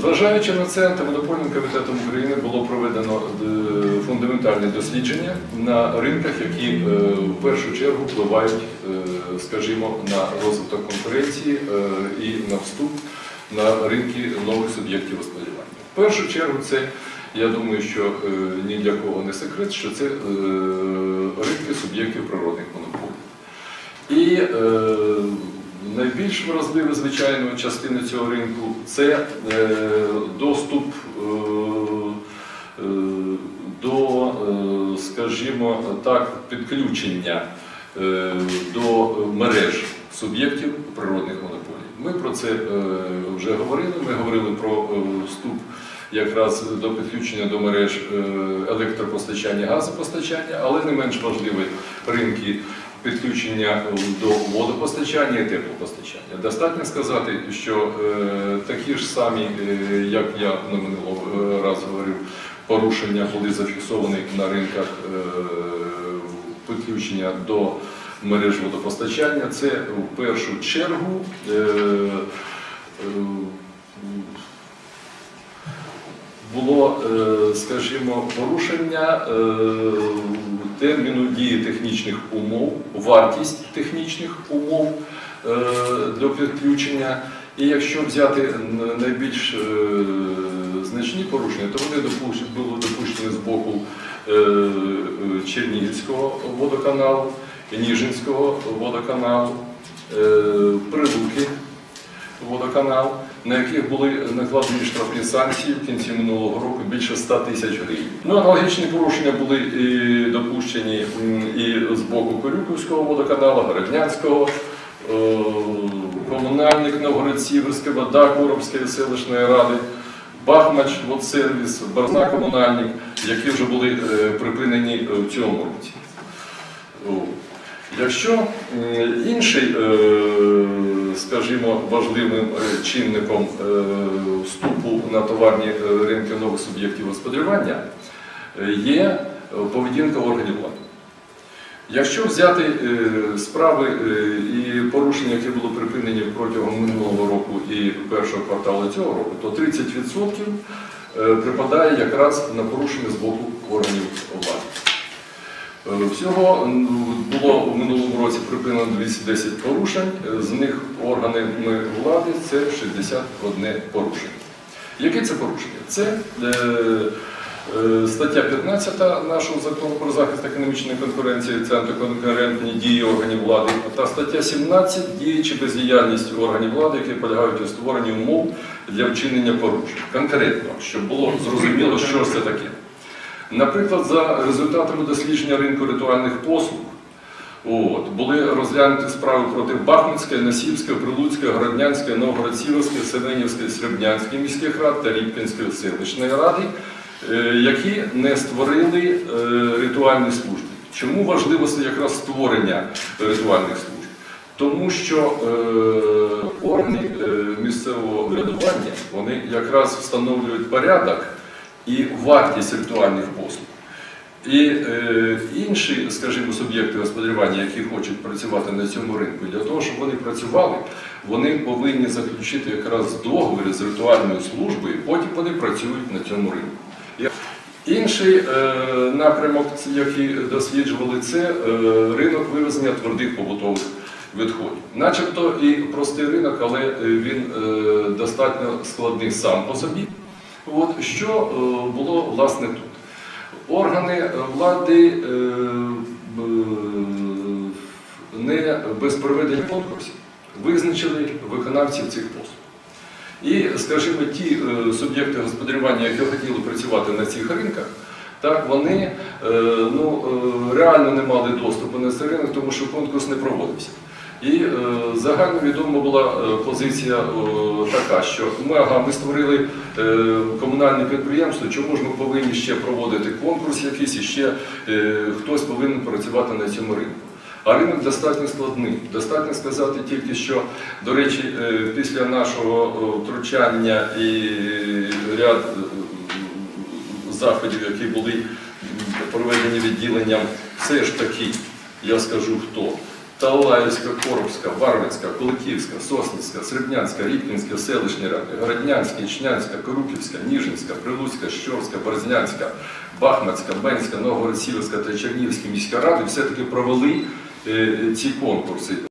Зважаючи на це, антимонопольним комітетом України було проведено е, фундаментальне дослідження на ринках, які е, в першу чергу впливають, е, скажімо, на розвиток конкуренції і на вступ на ринки нових суб'єктів господарювання. В першу чергу це, я думаю, що ні для кого не секрет, що це ринки суб'єктів природних монополій. Найбільш вразлива, звичайно, частина цього ринку це е, доступ е, е, до, скажімо так, підключення до мереж суб'єктів природних монополій. Ми про це вже говорили. Ми говорили про вступ якраз до підключення до мереж електропостачання, газопостачання, але не менш важливі ринки підключення до водопостачання і теплопостачання. Достатньо сказати, що е, такі ж самі, е, як я на минулого разу говорив, порушення були зафіксовані на ринках е, підключення до мереж водопостачання. Це в першу чергу е, е, було, е, скажімо, порушення е, терміну дії технічних умов, вартість технічних умов е, до підключення. І якщо взяти найбільш значні порушення, то вони були допущені з боку Чернігівського водоканалу, Ніжинського водоканалу, Прилуки водоканал, на яких були накладені штрафні санкції в кінці минулого року більше 100 тисяч гривень. Ну, аналогічні порушення були і допущені і з боку Корюківського водоканалу, Городнянського, е, комунальник Новгород-Сіверська вода Коробської селищної ради, Бахмач водсервіс, Барна комунальник, які вже були е, припинені е, в цьому році. Якщо інший, скажімо, важливим е, чинником е, вступу на товарні е, ринки нових суб'єктів господарювання є поведінка органів влади. Якщо взяти справи і порушення, які були припинені протягом минулого року і першого кварталу цього року, то 30% е, припадає якраз на порушення з боку органів влади. Е, Всього було в минулому році припинено 210 порушень, е, з них органами влади це 61 порушення. Яке це порушення? Це е, е, стаття 15 нашого закону про захист економічної конкуренції, це антиконкурентні дії органів влади, та стаття 17 дії чи бездіяльність органів влади, які полягають у створенні умов для вчинення порушень. Конкретно, щоб було зрозуміло, що це таке. Наприклад, за результатами дослідження ринку ритуальних послуг от, були розглянуті справи проти Бахмутської, Насівської, Прилуцької, Городнянської, Новгород-Сіверської, Семенівської, Сребнянської міських рад та Рібкінської селищної ради, е, які не створили е, ритуальні служби. Чому важливо це якраз створення ритуальних служб? Тому що е, органи е, місцевого врядування вони якраз встановлюють порядок і вартість ритуальних послуг. І е, інші, скажімо, суб'єкти господарювання, які хочуть працювати на цьому ринку, для того, щоб вони працювали, вони повинні заключити якраз договір з ритуальною службою, потім вони працюють на цьому ринку. Інший е, напрямок, який досліджували, це е, ринок вивезення твердих побутових відходів. Начебто і простий ринок, але е, він е, достатньо складний сам по собі. От, що е, було власне тут? Органи влади е, не без проведення конкурсів визначили виконавців цих послуг. І, скажімо, ті е, суб'єкти господарювання, які хотіли працювати на цих ринках, так, вони ну, реально не мали доступу на цей ринок, тому що конкурс не проводився. І е, загально відома була е, позиція така, що ми, ага, ми створили е, комунальне підприємство, чому ж ми повинні ще проводити конкурс якийсь і ще хтось повинен працювати на цьому ринку. А ринок достатньо складний. Достатньо сказати тільки, що, до речі, після нашого втручання і ряд заходів, які були проведені відділенням, все ж таки, я скажу хто, Талаївська, Коробська, Варвицька, Куликівська, Сосницька, Срібнянська, Рібкінська, селищні ради, Городнянська, Ічнянська, Коруківська, Ніжинська, Прилуцька, Щорська, Борзнянська, Бахмацька, Бенська, Новгород-Сіверська та Чернігівська міська ради все-таки провели е, ці конкурси.